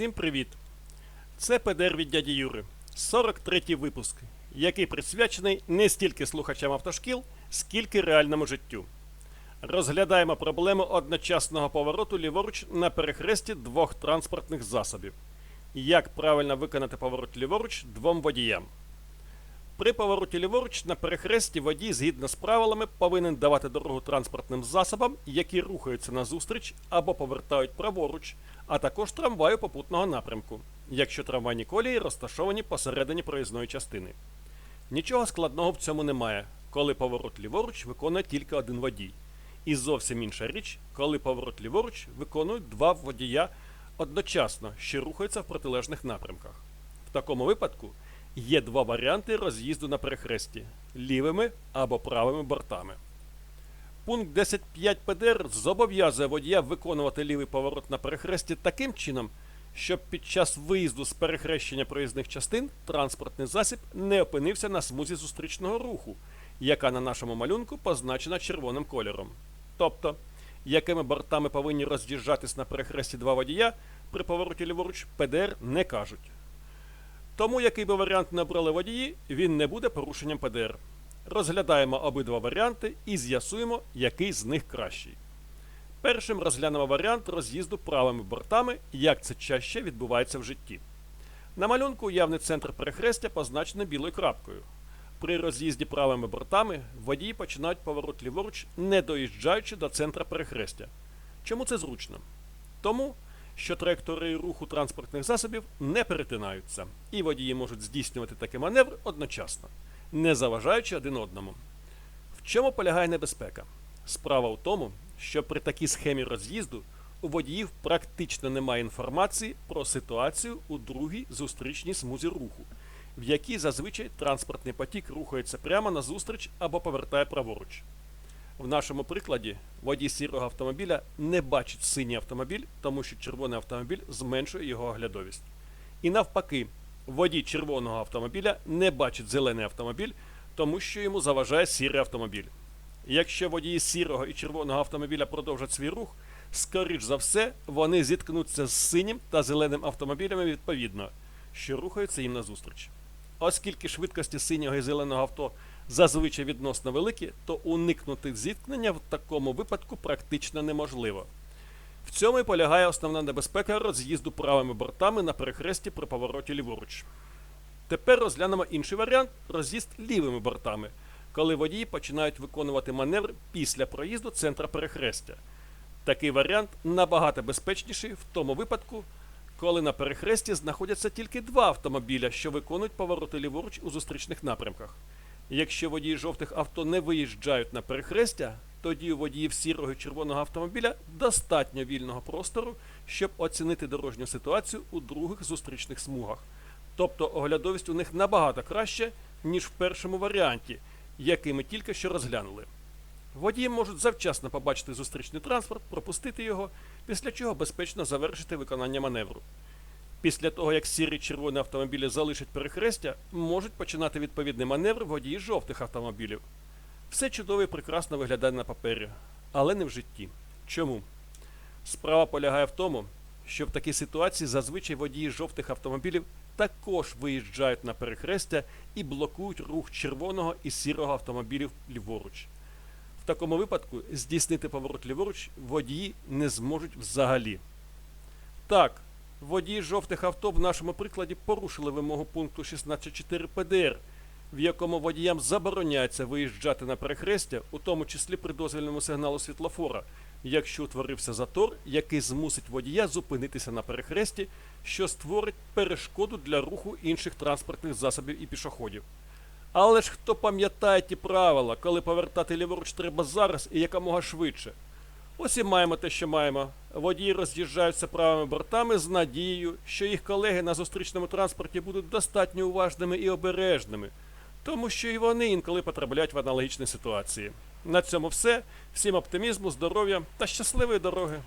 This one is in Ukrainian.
Всім привіт! Це ПДР від дяді Юри, 43-й випуск, який присвячений не стільки слухачам автошкіл, скільки реальному життю. Розглядаємо проблему одночасного повороту ліворуч на перехресті двох транспортних засобів. Як правильно виконати поворот ліворуч двом водіям. При повороті ліворуч на перехресті водій, згідно з правилами, повинен давати дорогу транспортним засобам, які рухаються назустріч або повертають праворуч, а також трамваю попутного напрямку, якщо трамвайні колії розташовані посередині проїзної частини. Нічого складного в цьому немає, коли поворот ліворуч виконує тільки один водій. І зовсім інша річ, коли поворот ліворуч виконують два водія одночасно, що рухаються в протилежних напрямках. В такому випадку є два варіанти роз'їзду на перехресті лівими або правими бортами. Пункт 10.5 ПДР зобов'язує водія виконувати лівий поворот на перехресті таким чином, щоб під час виїзду з перехрещення проїзних частин транспортний засіб не опинився на смузі зустрічного руху, яка на нашому малюнку позначена червоним кольором. Тобто, якими бортами повинні роз'їжджатись на перехресті два водія при повороті ліворуч ПДР не кажуть. Тому, який би варіант не обрали водії, він не буде порушенням ПДР. Розглядаємо обидва варіанти і з'ясуємо, який з них кращий. Першим розглянемо варіант роз'їзду правими бортами, як це чаще відбувається в житті. На малюнку уявний центр перехрестя позначений білою крапкою. При роз'їзді правими бортами водії починають поворот ліворуч, не доїжджаючи до центра перехрестя. Чому це зручно? Тому, що траєкторії руху транспортних засобів не перетинаються, і водії можуть здійснювати такий маневр одночасно, не заважаючи один одному. В чому полягає небезпека? Справа в тому, що при такій схемі роз'їзду у водіїв практично немає інформації про ситуацію у другій зустрічній смузі руху, в якій зазвичай транспортний потік рухається прямо назустріч або повертає праворуч. В нашому прикладі водій сірого автомобіля не бачить синій автомобіль, тому що червоний автомобіль зменшує його оглядовість. І навпаки, водій червоного автомобіля не бачить зелений автомобіль, тому що йому заважає сірий автомобіль. Якщо водії сірого і червоного автомобіля продовжать свій рух, скоріш за все, вони зіткнуться з синім та зеленим автомобілями відповідно, що рухаються їм назустріч. Оскільки швидкості синього і зеленого авто зазвичай відносно великі, то уникнути зіткнення в такому випадку практично неможливо. В цьому і полягає основна небезпека роз'їзду правими бортами на перехресті при повороті ліворуч. Тепер розглянемо інший варіант роз'їзд лівими бортами, коли водії починають виконувати маневр після проїзду центра перехрестя. Такий варіант набагато безпечніший в тому випадку, коли на перехресті знаходяться тільки два автомобіля, що виконують повороти ліворуч у зустрічних напрямках. Якщо водії жовтих авто не виїжджають на перехрестя, тоді у водіїв сірого і червоного автомобіля достатньо вільного простору, щоб оцінити дорожню ситуацію у других зустрічних смугах. Тобто оглядовість у них набагато краще, ніж в першому варіанті, який ми тільки що розглянули. Водії можуть завчасно побачити зустрічний транспорт, пропустити його, після чого безпечно завершити виконання маневру. Після того, як сірі червоні автомобілі залишать перехрестя, можуть починати відповідний маневр водії жовтих автомобілів. Все чудово і прекрасно виглядає на папері, але не в житті. Чому? Справа полягає в тому, що в такій ситуації зазвичай водії жовтих автомобілів також виїжджають на перехрестя і блокують рух червоного і сірого автомобілів ліворуч. В такому випадку здійснити поворот ліворуч водії не зможуть взагалі. Так, водії жовтих авто в нашому прикладі порушили вимогу пункту 16.4 ПДР, в якому водіям забороняється виїжджати на перехрестя, у тому числі при дозвільному сигналу світлофора, якщо утворився затор, який змусить водія зупинитися на перехресті, що створить перешкоду для руху інших транспортних засобів і пішоходів. Але ж хто пам'ятає ті правила, коли повертати ліворуч треба зараз і якомога швидше? Ось і маємо те, що маємо. Водії роз'їжджаються правими бортами з надією, що їх колеги на зустрічному транспорті будуть достатньо уважними і обережними, тому що і вони інколи потрапляють в аналогічні ситуації. На цьому все. Всім оптимізму, здоров'я та щасливої дороги!